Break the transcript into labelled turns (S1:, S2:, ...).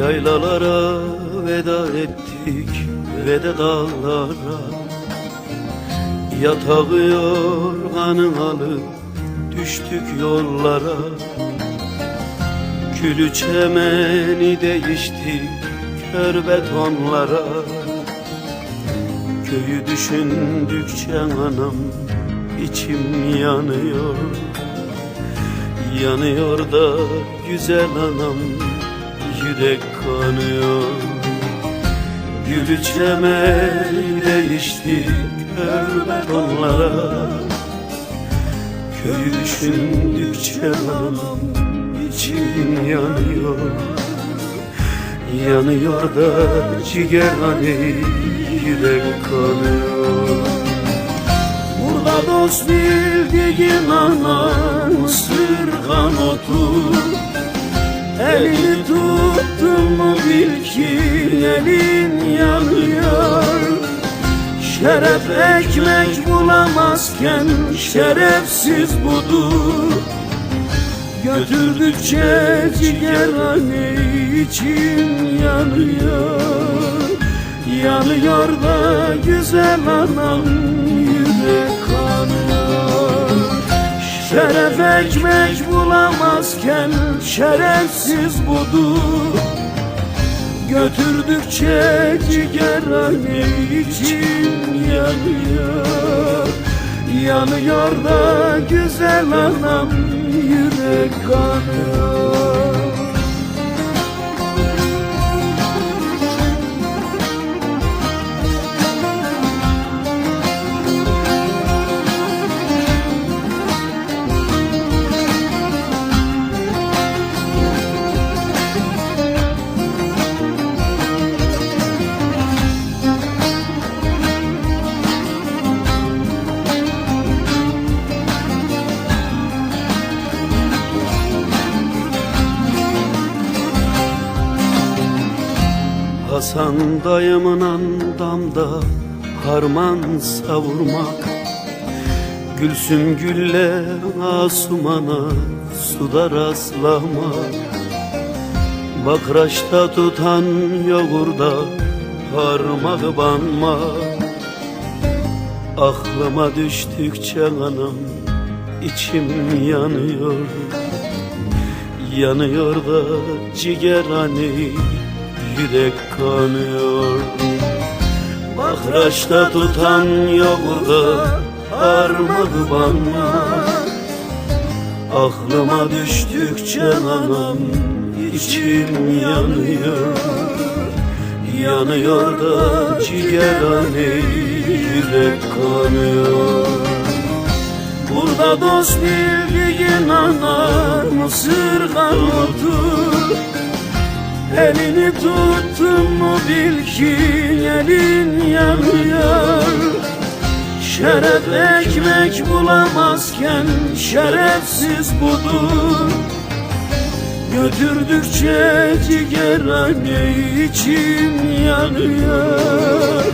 S1: Yaylalara veda ettik ve de dağlara. Yatağı yorganın alıp düştük yollara. Külü çemeni değiştik kör betonlara. Köyü düşündükçe anam içim yanıyor. Yanıyor da güzel anam yürek kanıyor. Gülü çemeni değiştik kör betonlara Köyü düşündükçe anam içim yanıyor. Yanıyor da ciğer hani yürek kanıyor. Burada dost bildiğin anan sırgan otur Elini tuttun mu bil ki elin yanıyor. Şeref ekmek bulamazken şerefsiz budur. Götürdükçe ciğerhane içim yanıyor. Yanıyor da güzel anam Şeref ekmek bulamazken şerefsiz budur. Götürdükçe ciğerhane içim yanıyor. Yanıyor da güzel anam yürek kanıyor Hasan dayımın andamda harman savurmak. Gülsüm gülle asumana suda rastlamak. Bakraçta tutan yoğurda parmağı banmak. Aklıma düştükçe anam içim yanıyor. Yanıyor da ciğerhane yürek kanıyor. Bahraçta tutan yoğurda parmağı banmak Aklıma düştükçe anam içim yanıyor. Yanıyor da ciğerhane yürek kanıyor. Burada dost bildiğin anar mısırgan otur Elini tuttun mu bil ki elin yanıyor. Şeref ekmek bulamazken şerefsiz budur. Götürdükçe ciğerhane içim yanıyor